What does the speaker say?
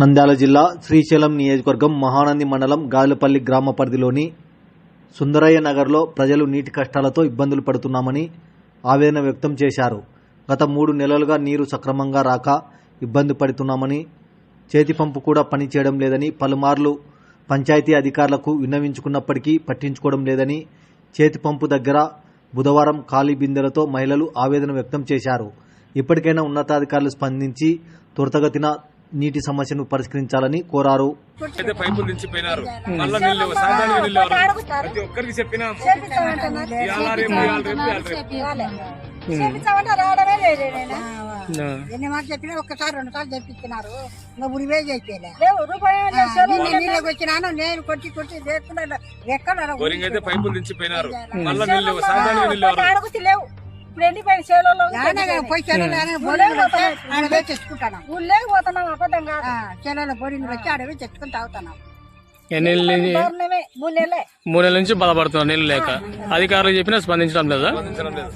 నంద్యాల జిల్లా శ్రీశైలం నియోజకవర్గం మహానంది మండలం గాలిపల్లి గ్రామ పరిధిలోని సుందరయ్య నగర్లో ప్రజలు నీటి కష్టాలతో ఇబ్బందులు పడుతున్నామని ఆవేదన వ్యక్తం చేశారు. గత మూడు నెలలుగా నీరు సక్రమంగా రాక ఇబ్బంది పడుతున్నామని చేతి పంపు కూడా పనిచేయడం లేదని పలుమార్లు పంచాయతీ అధికారులకు విన్నవించుకున్నప్పటికీ పట్టించుకోవడం లేదని చేతి పంపు దగ్గర బుధవారం ఖాళీ బిందెలతో మహిళలు ఆవేదన వ్యక్తం చేశారు. ఇప్పటికైనా ఉన్నతాధికారులు స్పందించి త్వరితగతిన నీటి సమస్యను పరిష్కరించాలని కోరారు. అయితే పైపులు దించిపోయినారు మళ్ళా నీళ్ళు లేవు. సాయంత్రానికి నీళ్ళు లేవు. ప్రతి ఒక్కరికి చెప్పినాం. ఇవాళ రేపు ఇవాళ రేపు ఇవాళ రేపు చేపించామంటే రావడమే లేదు నేను. ఎన్ని మాటలు చెప్పినా ఒక్కసారి రెండు సార్లు తెప్పించినారు ఇంకా నీళ్ళకి వచ్చినాను. నేను కొట్టి కొట్టి లేకుండా ఎక్కడ పైపులు మళ్ళా నీళ్ళు. సాయంత్రానికి ఇప్పుడు చేలలో పోయి చెల్లెలు తెచ్చుకుంటాను. ఊళ్ళే పోతున్నాం అబద్ధం కాదు. వచ్చి తెచ్చుకుని తాగుతున్నాం మూడు నెలలే నుంచి బాధపడుతున్నారు నీళ్ళు లేక. అధికారులు చెప్పినా స్పందించడం లేదా? స్పందించడం లేదు.